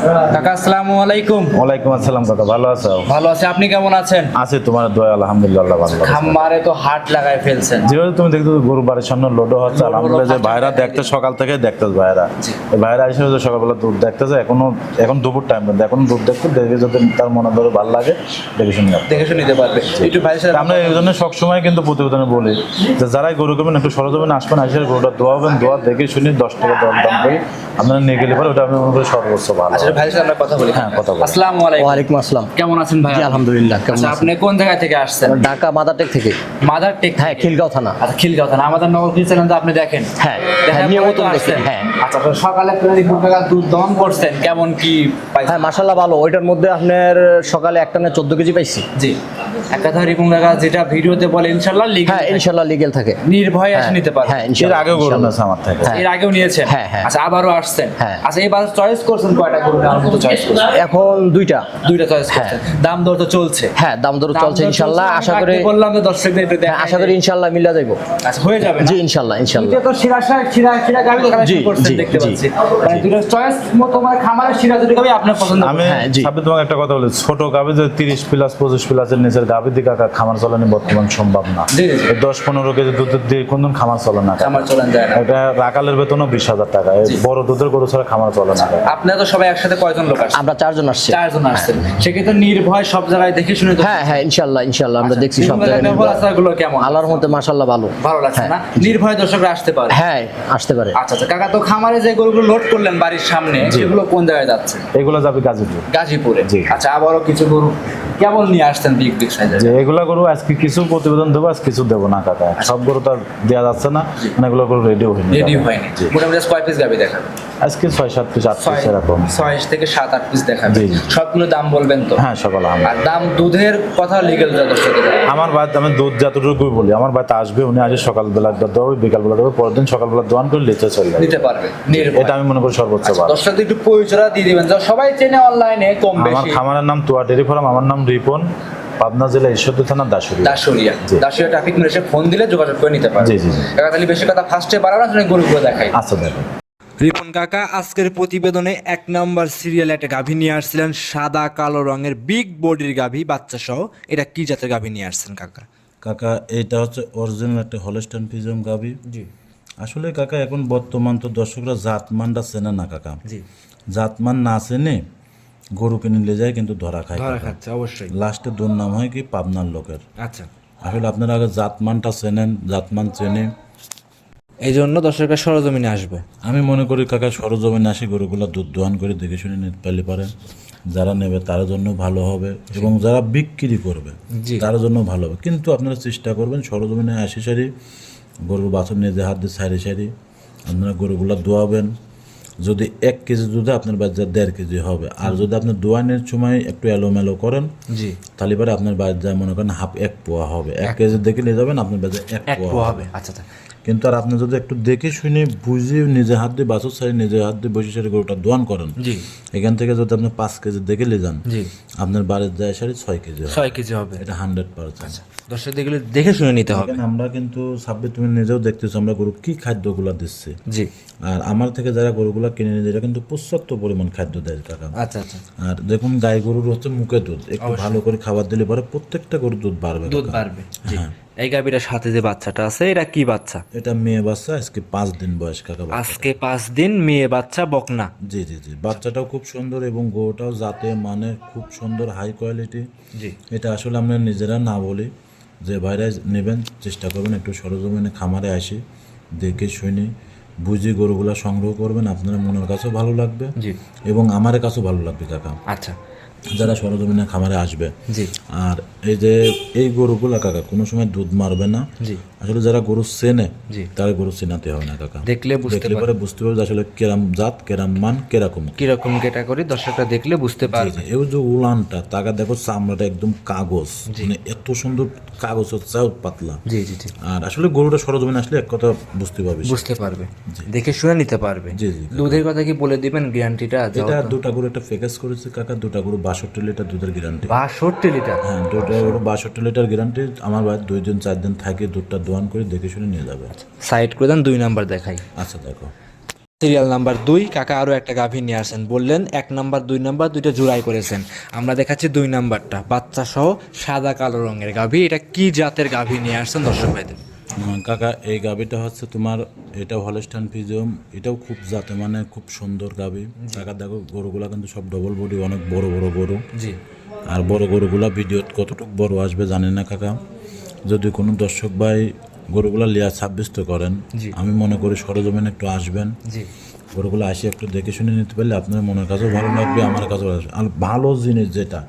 আসসালামু আলাইকুম। ওয়ালাইকুম আসসালাম কাকা ভালো আছো? ভালো আছে আপনি কেমন আছেন? আছে তোমার দোয়া আলহামদুলিল্লাহ ভালো আছে। খাম্বারে তো হাট লাগাই ফেলছেন। যেভাবে তুমি দেখতে গরু বাড়ির সামনে লোডও হচ্ছে আলহামদুলিল্লাহ যে ভাইরা দেখতে সকাল থেকে দেখতেছে ভাইরা। ভাইরা এসে যে সকালবেলা দুধ দেখতেছে এখনও এখন দুপুর টাইম কিন্তু এখন দুধ দেখতে দেখে যদি তার মনে ধরে ভালো লাগে দেখে শুনে। দেখে শুনে নিতে পারবে। একটু সাথে আমরা এই জন্য সবসময় কিন্তু প্রতিবেদনে বলি যে যারাই গরু করবেন একটু সরজমিনে আসবেন আসে গরুটা দোয়াবেন দোয়া দেখে শুনে দশ টাকা দর দাম করে আপনারা নিয়ে গেলে পরে ওটা আমি মনে করি সর্বোচ্চ ভালো আচ্ছা ভাইয়ের সাথে আমরা কথা বলি। হ্যাঁ, কথা বলি। আসসালামু আলাইকুম ওয়ালাইকুম আসসালাম। কেমন আছেন ভাই? জি আলহামদুলিল্লাহ কেমন আচ্ছা আছেন? আপনি কোন জায়গা থেকে আসছেন? ঢাকা মাদারটেক থেকে। মাদার টেক হ্যাঁ খিলগাঁও থানা। আচ্ছা খিলগাঁও থানা। আমাদের নগর কৃষি চ্যানেল আপনি দেখেন। হ্যাঁ হ্যাঁ নিয়মিত হ্যাঁ। আচ্ছা তো সকালে আপনি টাকা দুধ দহন করছেন। কেমন কি পাইছেন? হ্যাঁ মাসাল্লাহ ভালো। ওইটার মধ্যে আপনার সকালে একটা না চোদ্দ কেজি পাইছি। জি। একাধারে যেটা ভিডিওতে বলে ইনশাআল্লাহ লিখ হ্যাঁ ইনশাল্লাহ লিগেল থাকে। নির্ভয়ে এসে হ্যাঁ, নিতে হ্যাঁ এর আগেও আছে আমার থেকে। হ্যাঁ। এর আগেও নিয়েছেন? হ্যাঁ, হ্যাঁ। আচ্ছা আবারও আসছেন? হ্যাঁ। আচ্ছা এবার চয়েস করছেন কয়টা গরু নেওয়ার মতো চয়েস করছেন। এখন দুইটা। দুইটা চয়েস হ্যাঁ। করছেন। দাম দর তো চলছে। হ্যাঁ দাম দর চলছে ইনশাল্লাহ। আশা করি বললাম যে দর্শকদের একটু হ্যাঁ, আশা করি ইনশাল্লাহ মিলা যাইব। আচ্ছা হয়ে যাবে জি? ইনশাল্লাহ ইনশাল্লাহ। শিরা শাক, শিরা শিরা তো করছেন দেখতে পাচ্ছি। মানে দুটো চয়েস মতো মানে খামারের শিরা দুটো গাভী আপনার পছন্দ আমি হ্যাঁ, জি। তোমাকে একটা কথা বলি ছোট গাভি যে তিরিশ প্লাস পঁচিশ প্লাসের নিচের গাভি দিয়ে কাকা খামার চলানি বর্তমান সম্ভব না। দশ পনেরো কেজি দুধের দিয়ে কোন দিন খামার চলে না। খামার যায় না। এটা রাকালের বেতনও বিশ হাজার টাকা। বড় দুধের গরু ছাড়া খামার চলে না। আপনারা তো সবাই একসাথে কয়জন লোক আমরা চারজন আসছি। চারজন আসছেন। সেক্ষেত্রে নির্ভয় সব জায়গায় দেখে শুনে হ্যাঁ হ্যাঁ ইনশাল্লাহ ইনশাল্লাহ আমরা দেখছি সব জায়গায় নির্ভয় কেমন? আল্লাহর মধ্যে মাসাল্লাহ ভালো। ভালো লাগছে না? নির্ভয় দর্শকরা আসতে পারে? হ্যাঁ আসতে পারে। আচ্ছা আচ্ছা কাকা তো খামারে যে গরুগুলো লোড করলেন বাড়ির সামনে সেগুলো কোন জায়গায় যাচ্ছে? এগুলো যাবে গাজীপুর। গাজীপুরে। আচ্ছা আবারও কিছু গরু কেমন নিয়ে আসছেন বিগ বিগ সাইজের যে এগুলা গরু আজকে কিছু প্রতিবেদন দেবো আজ কিছু দেবো না কাকা। সব গরু তো আর দেওয়া যাচ্ছে না মানে এগুলো গরু রেডিও হয়নি রেডি হয়নি। মোটামুটি কয় পিস গাবি দেখাবে আজকে ছয় সাত পিস আট পিস এরকম। ছয় থেকে সাত আট পিস দেখাবে। সবগুলো দাম বলবেন তো? হ্যাঁ সকালে আমার আর দাম দুধের কথা লিগেল আমার বাড়িতে আমি দুধ যতটুকুই বলি আমার বাড়িতে আসবে উনি আজ সকালবেলা দেবো বিকালবেলা দেবো পরের দিন সকালবেলা দোয়ান করে লিচে চলে নিতে পারবে এটা আমি মনে করি সর্বোচ্চ আচ্ছা, ভালো। একটু পরিচয় দিয়ে দিবেন। সবাই চেনে অনলাইনে কম আমার খামারের নাম তুয়া ডেরি ফার্ম আমার নাম রিপন। পাবনা জেলা ঈশ্বরদী থানা দাসুরি দাসুরিয়া জি। দাসুরিয়া ট্রাফিক এসে ফোন দিলে যোগাযোগ করে নিতে পারবে। জি, জি, জি। কাকা তাহলে বেশি কথা ফার্স্টে বাড়ানো শুনে গরুগুলো দেখাই। আচ্ছা দেখো। রিপন কাকা আজকের প্রতিবেদনে এক নম্বর সিরিয়ালে একটা গাভী নিয়ে আসছিলেন সাদা কালো রঙের বিগ বডির গাভী বাচ্চা সহ এটা কি জাতের গাভী নিয়ে আসছেন কাকা? কাকা এটা হচ্ছে অরিজিনাল একটা হলস্টাইন ফিজম গাবি জি। আসলে কাকা এখন বর্তমান তো দর্শকরা জাতমানটা চেনে না কাকা। জি। জাতমান না চেনে গরু কিনে নিয়ে যায় কিন্তু ধরা খায় ধরা খাচ্ছে অবশ্যই। লাস্টে দুর্নাম হয় কি? পাবনার লোকের। আচ্ছা। আসলে আপনারা আগে জাতমানটা চেনেন জাতমান চেনে। এই জন্য দর্শকরা সরজমিনে আসবে। আমি মনে করি কাকা সরজমিনে আসি গরুগুলো দুধ দোহান করে দেখে শুনে নিতে পারলে পারেন যারা নেবে তার জন্য ভালো হবে এবং যারা বিক্রি করবে তার জন্য ভালো হবে। কিন্তু আপনারা চেষ্টা করবেন সরজমিনে আসি সারি গরুর বাছুর নিজে হাত দিয়ে সারি সারি। আপনারা গরুগুলো দোয়াবেন যদি এক কেজি দুধে আপনার বাচ্চা দেড় কেজি হবে। আর যদি আপনি দোয়ানের সময় একটু এলোমেলো করেন জি। তাহলে পরে আপনার বাচ্চা মনে করেন হাফ এক পোয়া হবে। এক কেজি দেখে নিয়ে যাবেন আপনার বাচ্চা এক পোয়া হবে। হবে। আচ্ছা আচ্ছা। কিন্তু আর আপনি যদি একটু দেখে শুনে বুঝে নিজে হাত দিয়ে বাছুর সারি নিজে হাত দিয়ে বসে সারি গরুটা দোয়ান করেন এখান থেকে যদি আপনি পাঁচ কেজি দেখে নিয়ে যান আপনার বাড়ির যায় সারি ছয় কেজি ছয় কেজি হবে। এটা হান্ড্রেড পার্সেন্ট দর্শক দেখে শুনে নিতে হবে। আমরা কিন্তু সাব্বির তুমি নিজেও দেখতেছো আমরা গরু কি খাদ্যগুলো দিচ্ছি। জি। আর আমার থেকে যারা গরুগুলো কিনে নিয়ে যায় কিন্তু পর্যাপ্ত পরিমাণ খাদ্য দেয় কাকা আচ্ছা আচ্ছা। আর দেখুন গাই গরুর হচ্ছে মুখে দুধ। একটু ভালো করে খাবার দিলে পরে প্রত্যেকটা গরুর দুধ বাড়বে দুধ বাড়বে জি। এই গাভীটার সাথে যে বাচ্চাটা আছে এটা কি বাচ্চা? এটা মেয়ে বাচ্চা আজকে পাঁচ দিন বয়স কাকা আজকে পাঁচ দিন মেয়ে বাচ্চা বকনা। জি জি জি। বাচ্চাটাও খুব সুন্দর এবং গরুটাও জাতে মানে খুব সুন্দর হাই কোয়ালিটি জি। এটা আসলে আমরা নিজেরা না বলি। যে ভাইরা নেবেন চেষ্টা করবেন একটু সরজমিনে খামারে আসে দেখে শুনে বুঝে গরুগুলা সংগ্রহ করবেন। আপনার মনের কাছেও ভালো লাগবে জি। এবং আমার কাছেও ভালো লাগবে কাকা। আচ্ছা। যারা সরজমিনে খামারে আসবে। জি। আর এই যে এই গরুগুলা কাকা কোনো সময় দুধ মারবে না। আসলে যারা গরু চেনে। তারা গরু চেনাতে হবে না কাকা। দেখলে বুঝতে দেখলে পরে বুঝতে পারবে আসলে কেরাম জাত কেরাম মান কেরকম। কীরকম ক্যাটাগরি দর্শকরা দেখলে বুঝতে পারবে। এই যে উলানটা তাকে দেখো চামড়াটা একদম কাগজ। মানে এত সুন্দর কাগজ হচ্ছে পাতলা। জি জি জি। আর আসলে গরুটা সরজমিনে আসলে এক কথা বুঝতে পারবে বুঝতে পারবে। দেখে শুনে নিতে পারবে। জি জি দুধের কথা কি বলে দিবেন? গ্যারান্টিটা এটা দুটা গরু একটা প্যাকেজ করেছে কাকা দুটা গরু বাষট্টি লিটার দুধের গ্যারান্টি। বাষট্টি লিটার? হ্যাঁ দুটা বাষট্টি লিটার গ্যারান্টি আমার বাড়ি দুই দিন চার দিন থাকে দুধটা দোয়ান করে দেখে শুনে নিয়ে যাবে। সাইড করে দেন দুই নাম্বার দেখাই। আচ্ছা দেখো। সিরিয়াল নাম্বার দুই কাকা আরও একটা গাভী নিয়ে আসেন। বললেন এক নাম্বার দুই নাম্বার দুইটা জোড়াই করেছেন। আমরা দেখাচ্ছি দুই নাম্বারটা বাচ্চা সহ সাদা কালো রঙের গাভী এটা কি জাতের গাভী নিয়ে আসছেন দর্শক ভাইদের? কাকা এই গাভীটা হচ্ছে তোমার এটা হলস্টান ফিজিয়াম এটাও খুব জাতে মানে খুব সুন্দর গাভী কাকা দেখো গরুগুলা কিন্তু সব ডবল বডি অনেক বড় বড় গরু। জি। আর বড় গরুগুলা ভিডিও কতটুকু বড় আসবে জানি না কাকা। যদি কোনো দর্শক ভাই গরুগুলা লিয়া সাব্যস্ত করেন আমি মনে করি সরজমিনে একটু আসবেন। গরুগুলো আসি একটু দেখে শুনে নিতে পারলে আপনার মনের কাছেও ভালো লাগবে আমার কাছেও। আর ভালো জিনিস যেটা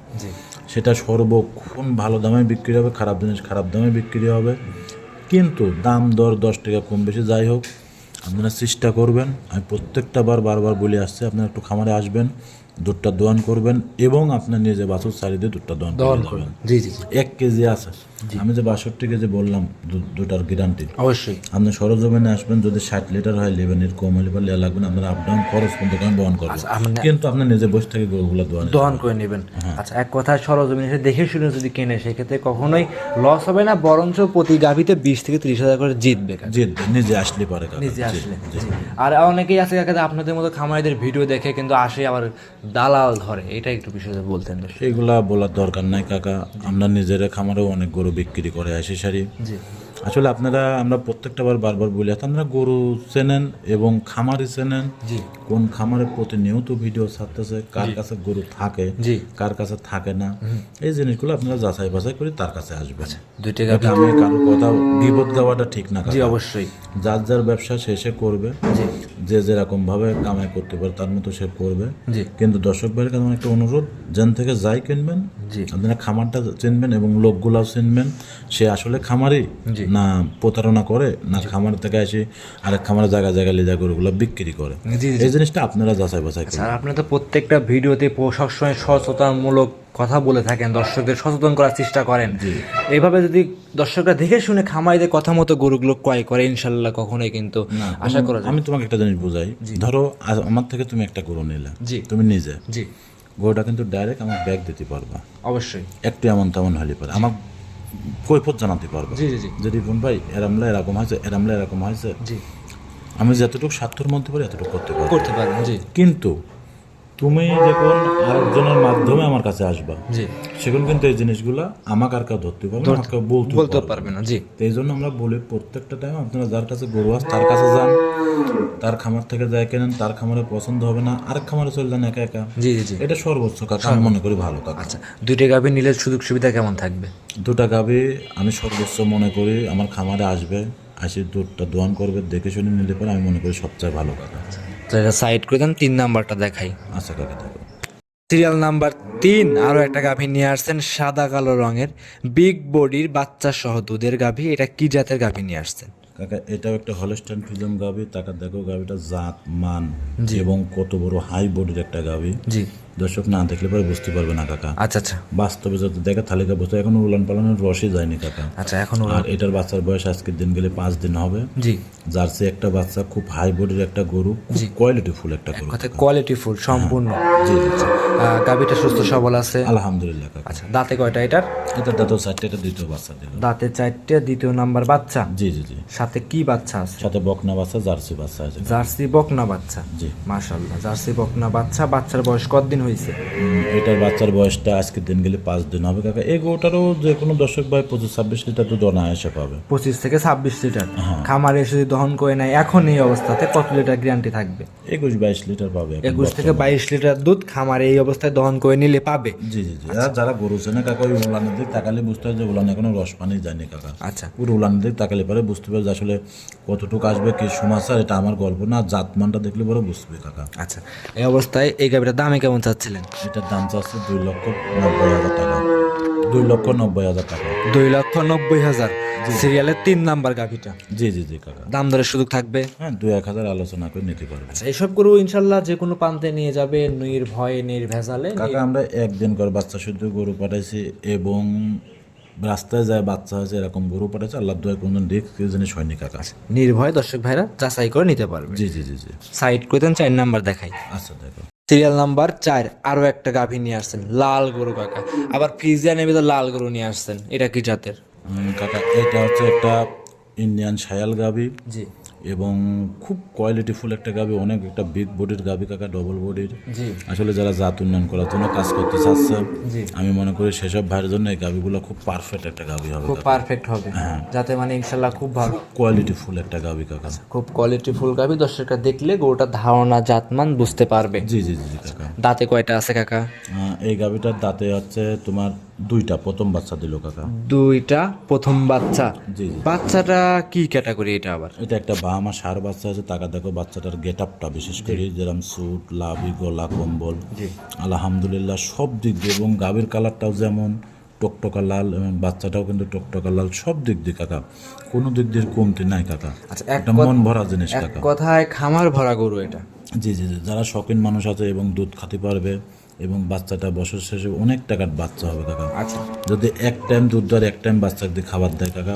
সেটা সর্বক্ষণ ভালো দামে বিক্রি হবে খারাপ জিনিস খারাপ দামে বিক্রি হবে। কিন্তু দাম দর দশ টাকা কম বেশি যাই হোক আপনারা চেষ্টা করবেন। আমি প্রত্যেকটা বার বারবার বলে আসছি আপনারা একটু খামারে আসবেন। দুধটা দোয়ান করবেন এবং আপনার নিজে বাছুর সারি দিয়ে দুধটা দোয়ান করবেন। জি জি এক কেজি আছে। আমি যে বাষট্টি কেজি বললাম দুটার গ্যারান্টি অবশ্যই। আপনি সরজমিনে আসবেন যদি ষাট লিটার হয় নেবেন এর কম হলে বা লেয়া লাগবে আপনার আপ ডাউন খরচ কিন্তু আমি বহন করব কিন্তু আপনি নিজে বসে থেকে গরুগুলো দোয়ান দহন করে নেবেন। আচ্ছা এক কথায় সরজমিন এসে দেখে শুনে যদি কেনে সেক্ষেত্রে কখনোই লস হবে না বরঞ্চ প্রতি গাভিতে বিশ থেকে ত্রিশ হাজার করে জিতবে জিতবে নিজে আসলে পারে। নিজে আসলে। আর অনেকেই আছে আপনাদের মতো খামারিদের ভিডিও দেখে কিন্তু আসে আবার দালাল ধরে এটা একটু বিষয়ে বলতেন। এগুলা বলার দরকার নাই কাকা। আমরা নিজেরা খামারেও অনেক গরু বিক্রি করে আসি সারি আসলে আপনারা আমরা প্রত্যেকটা বার বারবার বলি আপনারা গরু চেনেন এবং খামারি চেনেন? কোন খামারে প্রতিনিয়ত ভিডিও ছাড়তেছে কার কাছে গরু থাকে জি। কার কাছে থাকে না? এই জিনিসগুলো আপনারা যাচাই বাছাই করে তার কাছে দুইটা এটা আমি কারও কথা বিপদ গাওয়াটা ঠিক না অবশ্যই। যার যার ব্যবসা শেষে করবে। যে যেরকম ভাবে কামাই করতে পারে তার মতো সে করবে। জি। কিন্তু দর্শক ভাইয়ের কাছে একটা অনুরোধ যেন থেকে যাই কিনবেন জি। আপনারা খামারটা চিনবেন এবং লোকগুলাও চিনবেন সে আসলে খামারি না প্রতারণা করে না খামার থেকে এসে আরেক খামারে জায়গা জায়গায় লিজা গরুগুলো বিক্রি করে। এই জিনিসটা আপনারা যাচাই বাছাই করবেন আর আপনি তো প্রত্যেকটা ভিডিওতে সবসময় সচেতনমূলক কথা বলে থাকেন দর্শকদের সচেতন করার চেষ্টা করেন। এইভাবে যদি দর্শকরা দেখে শুনে খামারিদের কথা মতো গরুগুলো ক্রয় করে ইনশাল্লাহ কখনোই কিন্তু আশা করা আমি তোমাকে একটা জিনিস বুঝাই। ধরো আমার থেকে তুমি একটা গরু নিলে। জি। তুমি নিজে। জি। গরুটা কিন্তু ডাইরেক্ট আমার ব্যাগ দিতে পারবা। অবশ্যই। একটু এমন তেমন হলে পারে। আমার কৈফত জানাতে পারব। জি জি জি। যে রিপন ভাই এরামলা এরকম হয়েছে এরামলা এরকম হয়েছে। জি। আমি যতটুকু স্বার্থের মধ্যে পারি এতটুকু করতে পারব। করতে পারবেন জি। কিন্তু তুমি যখন আরেকজনের মাধ্যমে আমার কাছে আসবা জি। সেখানে কিন্তু এই জিনিসগুলো আমাকে আর কেউ ধরতে পারবে না, আমাকে বলতে বলতে পারবে না। জি। তো এই জন্য আমরা বলি প্রত্যেকটা টাইম আপনারা যার কাছে গরু আছে তার কাছে যান। তার খামার থেকে যায় কেনেন তার খামারে পছন্দ হবে না আরেক খামারে চলে যান একা একা। জি জি এটা সর্বোচ্চ কাকা আমি মনে করি ভালো কাকা আচ্ছা দুইটা গাভি নিলে সুযোগ সুবিধা কেমন থাকবে? দুটা গাভি আমি সর্বোচ্চ মনে করি আমার খামারে আসবে আসি দুধটা দোয়ান করবে দেখে শুনে নিলে পরে আমি মনে করি সবচেয়ে ভালো কাকা তো এটা সাইড করে দেন তিন নাম্বারটা দেখাই। আচ্ছা কাকা সিরিয়াল নাম্বার তিন আরও একটা গাভী নিয়ে আসছেন সাদা কালো রঙের বিগ বডির বাচ্চা সহ দুধের গাভী এটা কি জাতের গাভী নিয়ে আসছেন? কাকা এটাও একটা হলস্টাইন ফিজম গাভী তাকে দেখো গাভীটা জাত মান এবং কত বড় হাই বডির একটা গাভী। জি। দর্শক না দেখলে পরে বুঝতে পারবে না কাকা। আচ্ছা আচ্ছা। বাস্তবে যদি দেখে তালিকা বস্তু এখন উলান পালানোর রসই যায়নি কাকা। আচ্ছা এখন আর এটার বাচ্চার বয়স আজকের দিন গেলে পাঁচ দিন হবে। জি। জার্সি একটা বাচ্চা খুব হাই বডির একটা গরু কোয়ালিটি ফুল একটা গরু কথা কোয়ালিটি ফুল সম্পূর্ণ। জি জি। সুস্থ সবল আছে? আলহামদুলিল্লাহ কাকা। আচ্ছা দাঁতে কয়টা এটার? এটা দাদু চারটে এটা দ্বিতীয় বাচ্চা দিল দাঁতে চারটে দ্বিতীয় নাম্বার বাচ্চা? জি জি জি। সাথে কি বাচ্চা আছে? সাথে বকনা বাচ্চা জার্সি বাচ্চা আছে জার্সি বকনা বাচ্চা? জি। মাশাল্লাহ জার্সি বকনা বাচ্চা বাচ্চার বয়স কতদিন হয়েছে? এটার বাচ্চার বয়সটা আজকের দিন গেলে পাঁচ দিন হবে। কাকা এই গোটারও যে কোনো দর্শক ভাই পঁচিশ ছাব্বিশ লিটার দুধ অনায়াসে পাবে। পঁচিশ থেকে ছাব্বিশ লিটার। হ্যাঁ। খামারে এসে দহন করে নেয় এখন এই অবস্থাতে কত লিটার গ্যারান্টি থাকবে? একুশ বাইশ লিটার পাবে একুশ থেকে বাইশ লিটার দুধ খামারে এই অবস্থায় দহন করে নিলে পাবে। জি জি জি। আর যারা গরু চেনে কাকা ওই উলানের দিক তাকালে বুঝতে হয় যে উলান এখনও রস পানি যায়নি কাকা। আচ্ছা। ওই উলানের দিক তাকালে পরে বুঝতে পারবে যে আসলে কতটুকু আসবে কি সমাচার এটা আমার গল্প না জাতমানটা দেখলে পরে বুঝবে কাকা। আচ্ছা। এই অবস্থায় এই গাড়িটার দামে কেমন চাচ্ছিলেন? এটার দাম চাচ্ছে দুই লক্ষ নব্বই হাজার টাকা। দুই লক্ষ নব্বই হাজার টাকা। দুই লক্ষ নব্বই হাজার। সিরিয়ালের তিন নাম্বার গাভিটা। জি জি জি কাকা। দাম দরের সুযোগ থাকবে? হ্যাঁ দুই এক হাজার আলোচনা করে নিতে পারবে। আচ্ছা এইসব গরু ইনশাল্লাহ যে কোনো প্রান্তে নিয়ে যাবে নির্ভয়ে নির্ভেজালে কাকা আমরা একদিন করে বাচ্চা শুদ্ধ গরু পাঠাইছি এবং রাস্তায় যায় বাচ্চা হয়েছে এরকম গরু পাঠাইছে আল্লাহ দোয়া কোনো রিক্স কিছু জিনিস হয়নি কাকা। নির্ভয় দর্শক ভাইরা যাচাই করে নিতে পারবে। জি জি জি জি। সাইড করে দেন চার নাম্বার দেখাই। আচ্ছা দেখো। সিরিয়াল নাম্বার চার আরও একটা গাভী নিয়ে আসছেন লাল গরু কাকা। আবার ফ্রিজিয়া নেবে তো লাল গরু নিয়ে আসছেন এটা কি জাতের? কাকা এটা হচ্ছে একটা ইন্ডিয়ান শায়াল গাভী। জি। এবং খুব কোয়ালিটিফুল একটা গাবি অনেক একটা বিগ বডির গাবি কাকা ডবল বডির জি। আসলে যারা জাত উন্নয়ন করার জন্য কাজ করতে চাচ্ছে। আমি মনে করি সেসব ভাইয়ের জন্য এই গাবিগুলো খুব পারফেক্ট একটা গাবি হবে খুব পারফেক্ট হবে। হ্যাঁ। যাতে মানে ইনশাল্লাহ খুব ভালো কোয়ালিটিফুল একটা গাবি কাকা। খুব কোয়ালিটি ফুল গাবি দর্শকরা দেখলে গরুটার ধারণা জাতমান বুঝতে পারবে। জি জি জি জি কাকা। দাঁতে কয়টা আছে কাকা? এই গাবিটার দাঁতে হচ্ছে তোমার দুইটা প্রথম বাচ্চা দিল কাকা। দুইটা প্রথম বাচ্চা। জি জি। বাচ্চাটা কি ক্যাটাগরি এটা আবার? এটা একটা বাহামা সার বাচ্চা আছে। তাকা দেখো বাচ্চাটার গেট আপটা বিশেষ করে যেরকম স্যুট লাভি গলা কম্বল। আলহামদুলিল্লাহ সব দিক দিয়ে এবং গাভীর কালারটাও যেমন টকটকা লাল এবং বাচ্চাটাও কিন্তু টকটকা লাল সব দিক দিয়ে কাকা। কোনো দিক দিয়ে কমতি নাই কাকা। আচ্ছা, একটা মন ভরা জিনিস কাকা। কথায় খামার ভরা গরু এটা। জি জি জি। যারা শখিন মানুষ আছে এবং দুধ খাতে পারবে এবং বাচ্চাটা বছর শেষে অনেক টাকার বাচ্চা হবে কাকা। আচ্ছা। যদি এক টাইম দুধ দেয় এক টাইম বাচ্চাকে দিয়ে খাবার দেয় কাকা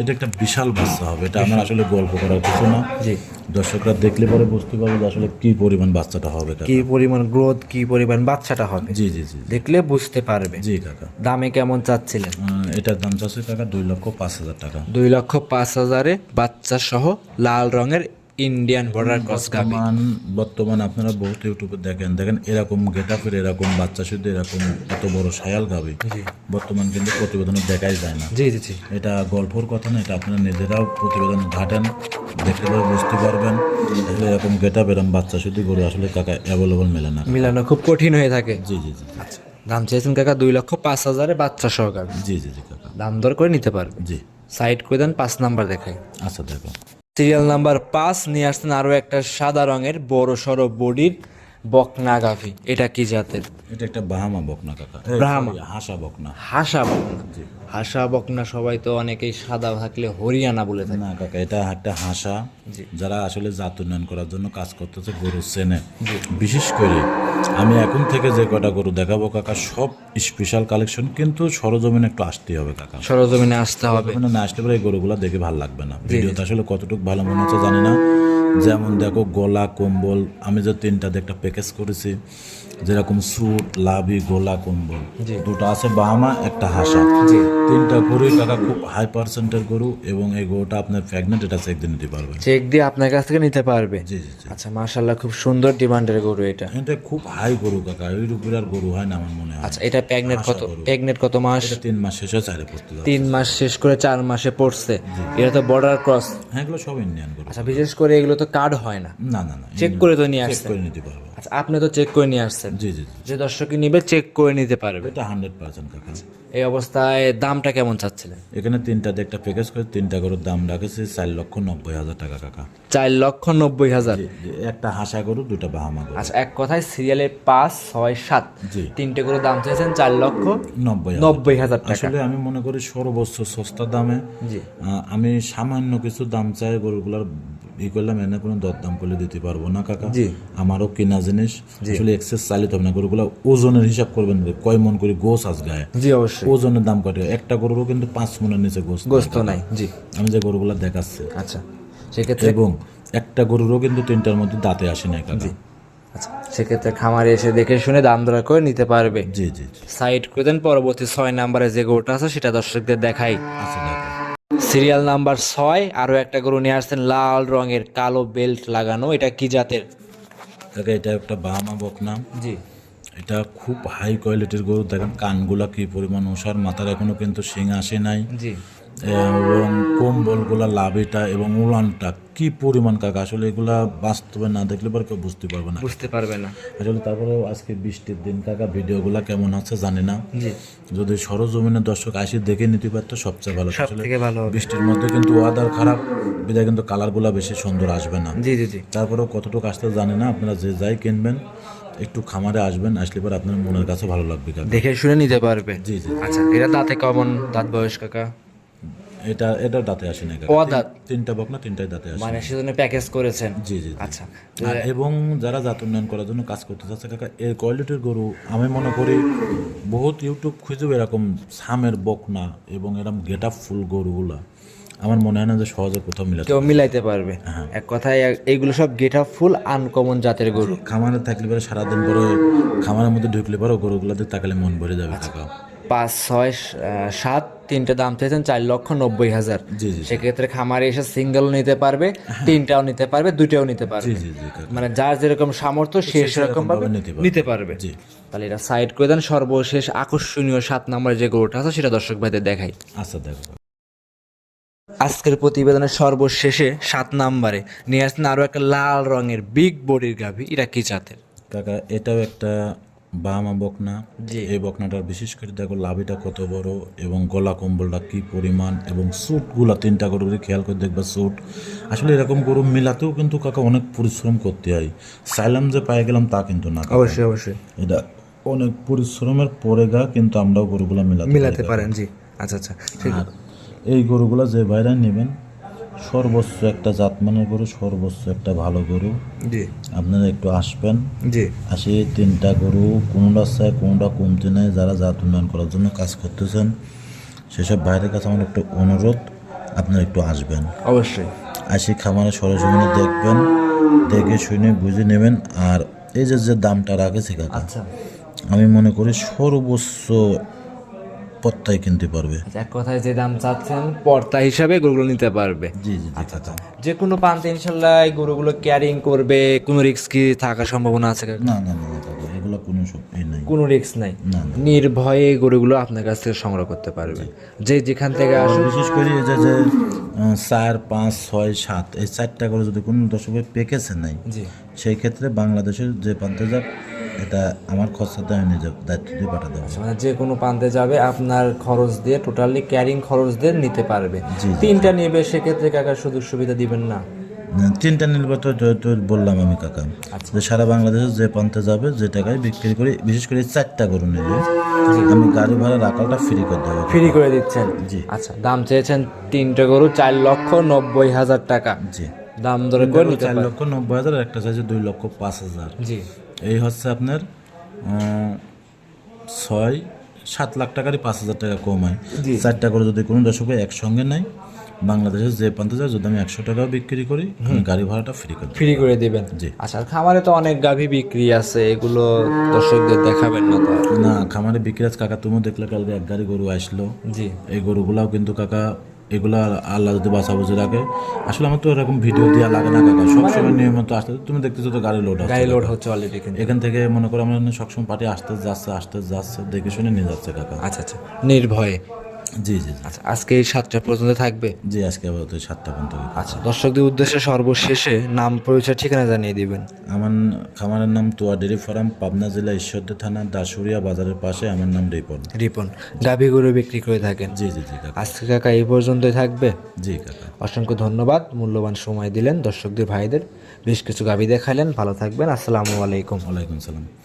এটা একটা বিশাল বাচ্চা হবে। এটা আমার আসলে গল্প করার কিছু না। জি। দর্শকরা দেখলে পরে বুঝতে পারবে যে আসলে কি পরিমাণ বাচ্চাটা হবে কি পরিমাণ গ্রোথ কি পরিমাণ বাচ্চাটা হবে। জি জি জি দেখলে বুঝতে পারবে। জি কাকা। দামে কেমন চাচ্ছিলেন? এটার দাম চাচ্ছে কাকা দুই লক্ষ পাঁচ হাজার টাকা। দুই লক্ষ পাঁচ হাজারে বাচ্চা সহ লাল রঙের ইন্ডিয়ান বর্ডার ক্রস গাবি বর্তমান আপনারা বহুত ইউটিউবে দেখেন। দেখেন এরকম গেটাপের এরকম বাচ্চা শুধু এরকম এত বড় সায়াল গাবে। বর্তমান কিন্তু প্রতিবেদনে দেখাই যায় না। জি জি জি। এটা গল্পর কথা না এটা আপনারা নিজেরাও প্রতিবেদন ঘাটেন দেখলে পরে বুঝতে পারবেন। আসলে এরকম গেটাপ এরকম বাচ্চা শুধু গরু আসলে কাকা অ্যাভেলেবল মেলে না। মিলানো খুব কঠিন হয়ে থাকে। জি জি জি। আচ্ছা দাম চেয়েছেন কাকা দুই লক্ষ পাঁচ হাজারে বাচ্চা সহ গাবি জি জি জি কাকা। দাম দর করে নিতে পারবে। জি। সাইড করে দেন পাঁচ নাম্বার দেখাই। আচ্ছা দেখো। সিরিয়াল নাম্বার পাঁচ নিয়ে আসছেন আরও একটা সাদা রঙের বড় সড়ো বডির বকনা গাভি এটা কি জাতের? এটা একটা বাহামা বকনা কাকা। ব্রাহ্মা। হাসা বকনা। হাসা বকনা। হাসা বকনা সবাই তো অনেকেই সাদা থাকলে হরিয়ানা বলে থাকে। না কাকা এটা একটা হাসা। যারা আসলে জাত উন্নয়ন করার জন্য কাজ করতেছে গরু চেনে। বিশেষ করে আমি এখন থেকে যে কটা গরু দেখাবো কাকা সব স্পেশাল কালেকশন কিন্তু সরজমিনে একটু আসতেই হবে কাকা। সরজমিনে আসতে হবে। মানে না আসতে পারে এই গরুগুলো দেখে ভালো লাগবে না। ভিডিওতে আসলে কতটুকু ভালো মনে হচ্ছে জানি না। যেমন দেখো গলা কম্বল আমি যে তিনটা একটা প্যাকেজ করেছি যেরকম স্যুট লাভি গোলা কম্বল। দুটো আছে বাহামা একটা হাসা। তিনটা গরুই কাকা খুব হাই পার্সেন্টের গরু এবং এই গরুটা আপনার প্রেগনেন্ট এটা চেক দিয়ে নিতে পারবে চেক দিয়ে আপনার কাছ থেকে নিতে পারবে? জি জি আচ্ছা মাশাল্লাহ খুব সুন্দর ডিমান্ডের গরু এটা। এটা খুব হাই গরু কাকা। ওই রূপের আর গরু হয় না আমার মনে হয়। আচ্ছা এটা প্রেগনেন্ট কত প্রেগনেন্ট কত মাস? তিন মাস শেষ শেষে চারে পড়তে তিন মাস শেষ করে চার মাসে পড়ছে। এটা তো বর্ডার ক্রস হ্যাঁ এগুলো সব ইন্ডিয়ান গরু। আচ্ছা বিশেষ করে এগুলো তো কার্ড হয় না। না না না চেক করে তো নিয়ে চেক করে নিতে পারবে। আচ্ছা আপনি তো চেক করে নিয়ে আসছেন। জি জি যে দর্শকই নিবে চেক করে নিতে পারবে। এটা হান্ড্রেড পার্সেন্ট কাকা। এই অবস্থায় দামটা কেমন চাচ্ছিলেন? এখানে তিনটা একটা প্যাকেজ করে তিনটা গরুর দাম রাখেছে চার লক্ষ নব্বই হাজার টাকা কাকা। চার লক্ষ নব্বই হাজার? একটা হাসা গরু দুটা বাহামা গরু। আচ্ছা এক কথায় সিরিয়ালে পাঁচ ছয় সাত। জি। তিনটে করে দাম চাইছেন চার লক্ষ নব্বই। নব্বই হাজার টাকা। আসলে আমি মনে করি সর্বোচ্চ সস্তা দামে। জি। আমি সামান্য কিছু দাম চাই গরুগুলার ই করলাম এনে কোনো দরদাম করলে দিতে পারব না কাকা। আমারও কেনা জিনিস আসলে এক্সেস চালিত হবে না গরুগুলা ওজনের হিসাব করবেন কয় মন করে গোস আস গায়ে? জি অবশ্যই। ওজনের দাম কত? একটা গরুরও কিন্তু পাঁচ মনের নিচে গোস গোস্ত কাকা। নাই জি। আমি যে গরুগুলা দেখাচ্ছি। আচ্ছা সেক্ষেত্রে এবং একটা গরুরও কিন্তু তিনটার মধ্যে দাঁতে আসে না কাকা। আচ্ছা সেক্ষেত্রে খামারে এসে দেখে শুনে দাম দর করে নিতে পারবে। জি জি সাইড করে দেন পরবর্তী ছয় নাম্বারে যে গরুটা আছে সেটা দর্শকদের দেখাই। আচ্ছা সিরিয়াল নাম্বার ছয় আরও একটা গরু নিয়ে আসছেন লাল রঙের কালো বেল্ট লাগানো। এটা কি জাতের? কাকা এটা একটা বাহামা বকনা জি। এটা খুব হাই কোয়ালিটির গরু। দেখেন কানগুলা কি পরিমাণ ওষার মাথার এখনও কিন্তু শিং আসে নাই। জি। এবং কম্বলগুলা লাভিটা এবং উলানটা কি পরিমাণ কাকা? আসলে এগুলা বাস্তবে না দেখলে পরে কেউ বুঝতে পারবে না। বুঝতে পারবে না। আসলে তারপরে আজকে বৃষ্টির দিন কাকা ভিডিওগুলা কেমন আছে জানি না। যদি সরজমিনের দর্শক আসি দেখে নিতে পারতো সবচেয়ে ভালো। থেকে ভালো বৃষ্টির মধ্যে কিন্তু ওয়াদার খারাপ বিদায় কিন্তু কালারগুলা বেশি সুন্দর আসবে না। জি জি জি। তারপরেও কতটুকু আসতে জানি না আপনারা যে যাই কিনবেন একটু খামারে আসবেন আসলে পরে আপনার মনের কাছে ভালো লাগবে কাকা। দেখে শুনে নিতে পারবে। জি জি। আচ্ছা এটা দাঁতে কেমন দাঁত বয়স কাকা? এটা এটা দাঁতে আসে না ও দাঁত তিনটা বকনা তিনটাই দাঁতে আসে। মানে সেজন্য প্যাকেজ করেছেন। জি জি। আচ্ছা। এবং যারা জাত উন্নয়ন করার জন্য কাজ করতে চাচ্ছে কাকা এই কোয়ালিটির গরু আমি মনে করি বহুত ইউটিউব খুঁজেও এরকম সামের বকনা এবং এরকম গেট আপ ফুল গরুগুলা। আমার মনে হয় না যে সহজে কোথাও মিলাতে কেউ মিলাইতে পারবে। হ্যাঁ। এক কথায় এইগুলো সব গেট আপ ফুল আনকমন জাতের গরু। খামারে থাকলে পরে সারাদিন পরে খামারের মধ্যে ঢুকলে পরে গরুগুলাতে তাকালে মন ভরে যাবে কাকা। পাঁচ ছয় সাত তিনটা দাম চাইছেন চার লক্ষ নব্বই হাজার। সেক্ষেত্রে খামারে এসে সিঙ্গেল নিতে পারবে তিনটাও নিতে পারবে দুইটাও নিতে পারবে। মানে যার যেরকম সামর্থ্য সে সেরকম ভাবে নিতে পারবে। তাহলে এটা সাইড করে দেন সর্বশেষ আকর্ষণীয় সাত নম্বরে যে গরুটা আছে সেটা দর্শক ভাইদের দেখাই। আচ্ছা দেখো। আজকের প্রতিবেদনের সর্বশেষে সাত নম্বরে নিয়ে আসছেন আরও একটা লাল রঙের বিগ বডির গাভি এটা কি জাতের? কাকা এটাও একটা বামা বকনা। এই বকনাটার বিশেষ করে দেখো লাভিটা কত বড় এবং গলা কম্বলটা কি পরিমাণ এবং স্যুটগুলা তিনটা গরু করে খেয়াল করে দেখবা স্যুট আসলে এরকম গরু মিলাতেও কিন্তু কাকা অনেক পরিশ্রম করতে হয়। সাইলাম যে পাই গেলাম তা কিন্তু না। অবশ্যই অবশ্যই। এটা অনেক পরিশ্রমের পরে গা কিন্তু আমরাও গরুগুলা মিলাতে মিলাতে পারেন জি। আচ্ছা আচ্ছা আর এই গরুগুলা যে বাইরে নেবেন সর্বোচ্চ একটা জাতমানের গরু সর্বোচ্চ একটা ভালো গরু। জি। আপনারা একটু আসবেন। জি। আসে তিনটা গরু কোনটা চায় কোনটা কমতে নেই যারা জাত উন্নয়ন করার জন্য কাজ করতেছেন। সেসব বাইরের কাছে আমার একটু অনুরোধ আপনারা একটু আসবেন। অবশ্যই। আসি খামারে সরজমিনে দেখবেন দেখে শুনে বুঝে নেবেন আর এই যে যে দামটা রাখেছে কাকা আচ্ছা। আমি মনে করি সর্বোচ্চ পত্তায় কিনতে পারবে। আচ্ছা, এক কথায় যে দাম চাচ্ছেন পর্তা হিসাবে গরুগুলো নিতে পারবে। জি জি আচ্ছা কাকা যে কোনো প্রান্তে ইনশাল্লাহ এই গরুগুলো ক্যারিং করবে কোনো রিস্ক কি থাকার সম্ভাবনা আছে না না না এগুলো কোনো নাই। কোনো রিস্ক নাই। নির্ভয়ে গরুগুলো আপনার কাছ থেকে সংগ্রহ করতে পারবে। যে যেখান থেকে আসুক বিশেষ করে যে যে চার পাঁচ ছয় সাত এই চারটা করে যদি কোনো দর্শকের পেকেছে নাই জি। সেই ক্ষেত্রে বাংলাদেশের যে প্রান্তে যাক এটা আমার খরচাতে আমি নিজে দায়িত্ব দিয়ে পাঠাতে হবে। মানে যে কোনো প্রান্তে যাবে আপনার খরচ দিয়ে টোটালি ক্যারিং খরচ দিয়ে নিতে পারবে। তিনটা নেবে সেক্ষেত্রে কাকা সুযোগ সুবিধা দিবেন না? তিনটা নির্বাচন তো তো বললাম আমি কাকা। যে সারা বাংলাদেশে যে প্রান্তে যাবে যে টাকায় বিক্রি করে বিশেষ করে চারটা গরু নিলে আমি গাড়ি ভাড়া রাখালটা ফ্রি করে দেবো। ফ্রি করে দিচ্ছেন? জি। আচ্ছা দাম চেয়েছেন তিনটা গরু চার লক্ষ নব্বই হাজার টাকা। জি। দাম ধরে চার লক্ষ নব্বই হাজার একটা চাইছে দুই লক্ষ পাঁচ হাজার। জি। এই হচ্ছে আপনার ছয় সাত লাখ টাকারই পাঁচ হাজার টাকা কমায় চারটা করে যদি কোনো দর্শক একসঙ্গে নেয় বাংলাদেশের যে প্রান্তে যায় যদি আমি একশো টাকাও বিক্রি করি গাড়ি ভাড়াটা ফ্রি করে ফ্রি করে দেবেন। জি। আচ্ছা খামারে তো অনেক গাভী বিক্রি আছে এগুলো দর্শকদের দেখাবেন না না খামারে বিক্রি আছে কাকা তুমিও দেখলে কালকে এক গাড়ি গরু আসলো। জি। এই গরুগুলাও কিন্তু কাকা এগুলা আল্লাহ যদি বাঁচা বুঝে রাখে। আসলে আমার তো এরকম ভিডিও দেওয়া লাগে না কাকা। সবসময় নিয়মিত আসতে তুমি দেখতেছো তো গাড়ি লোড গাড়ি লোড হচ্ছে অলরেডি এখান থেকে মনে করো আমরা সবসময় পার্টি আসতে যাচ্ছে আসতে যাচ্ছে দেখে শুনে নিয়ে যাচ্ছে কাকা। আচ্ছা আচ্ছা। নির্ভয়ে। জি জি আচ্ছা আজকে এই সাতটা পর্যন্ত থাকবে? জি আজকে আপাতত সাতটা পর্যন্ত আচ্ছা দর্শকদের উদ্দেশ্যে সর্বশেষে নাম পরিচয় ঠিকানা জানিয়ে দিবেন। আমার খামারের নাম তোয়া ডেরি ফার্ম পাবনা জেলা ঈশ্বরদী থানা দাসুরিয়া বাজারের পাশে। আমার নাম রিপন। রিপন গাভী গরু বিক্রি করে থাকেন। জি জি জি কাকা। আজকে কাকা এই পর্যন্তই থাকবে। জি কাকা। অসংখ্য ধন্যবাদ মূল্যবান সময় দিলেন দর্শকদের ভাইদের। বেশ কিছু গাভী দেখালেন ভালো থাকবেন আসসালামু আলাইকুম। ওয়ালাইকুম সালাম।